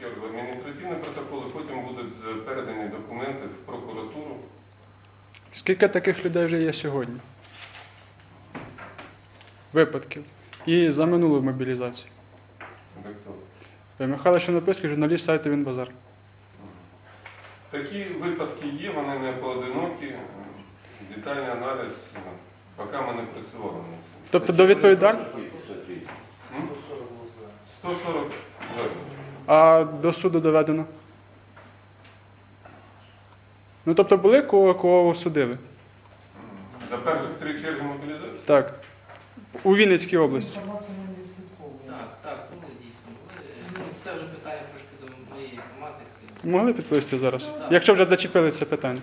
чергу адміністративні протоколи, потім будуть е, передані документи в прокуратуру. Скільки таких людей вже є сьогодні? Випадків. І за минулу мобілізацію. Так. Е, Михайло Шанописький, журналіст сайту Вінбазар. Такі випадки є, вони не поодинокі. Детальний аналіз, е, поки ми не працювали над цим. Тобто до відповідальності. 140 звернень. А до суду доведено. Ну тобто були кого, кого судили? За перших три черги мобілізації? Так. У Вінницькій області. Інформацію ми не відслідковуємо. Так, так, були дійсно. Були. Ну, Це вже питання трошки до моєї тематики. Могли підповісти зараз? Якщо вже зачепили це питання.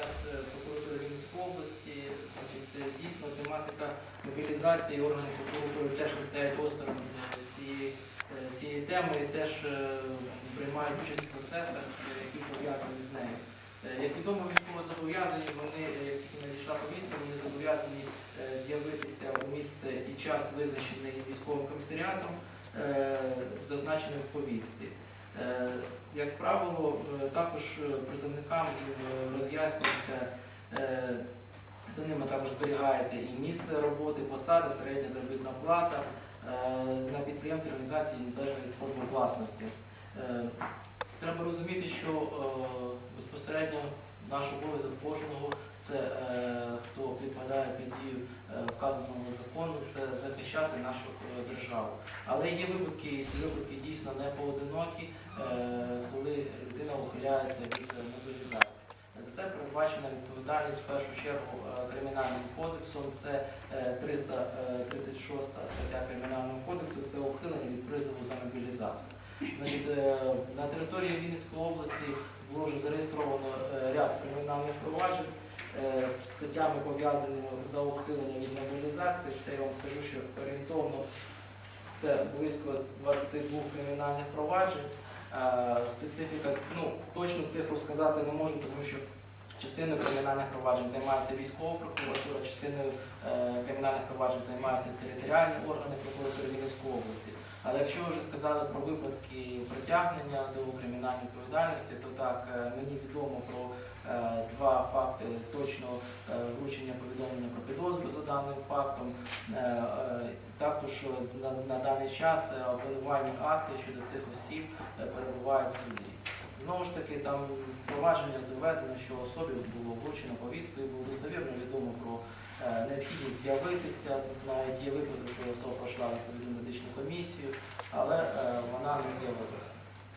Я з е, прокуратури Вінницької області. Значить, е, дійсно тематика мобілізації органів прокуратури теж не осторонь е, цієї, е, цієї теми і теж е, приймають участь в процесах, е, які пов'язані з нею. Е, Як відомо, військово зобов'язані, вони, е, як тільки надійшла повістка, вони зобов'язані е, з'явитися у місце і час, визначений військовим комісаріатом, е, зазначеним в повістці. Е, Як правило, е, також е, призовникам роз'яснюється, за ними також зберігається і місце роботи, посада, середня заробітна плата на підприємстві організації незалежно від форми власності. Треба розуміти, що безпосередньо наш обов'язок кожного це підпадає під дію е, вказаного закону, це захищати нашу е, державу. Але є випадки, і ці випадки дійсно не поодинокі, е, коли людина ухиляється від мобілізації. За це передбачена відповідальність в першу чергу кримінальним кодексом. Це е, 336 стаття кримінального кодексу. Це ухилення від призову за мобілізацію. Значить, на території Вінницької області було вже зареєстровано ряд кримінальних проваджень статтями пов'язаними за ухилення від мобілізації. Це я вам скажу, що орієнтовно це близько 22 кримінальних проваджень. Е, Специфіка, ну точну цифру сказати не можу, тому що частиною кримінальних проваджень займається військова прокуратура, частиною е, кримінальних проваджень займаються територіальні органи прокуратури Вінницької області. Але якщо ви вже сказали про випадки притягнення до кримінальної відповідальності, то так е, мені відомо про е, факти точного е, вручення повідомлення про підозру за даним фактом. Е, е, Також на, на даний час обвинувальні акти щодо цих осіб перебувають в суді. Знову ж таки, там впровадження доведено, що особі було вручено повістку і було достовірно відомо про необхідність з'явитися. Навіть є випадок, що особа пройшла відповідну медичну комісію, але вона не з'явилася.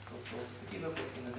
Тобто такі випадки не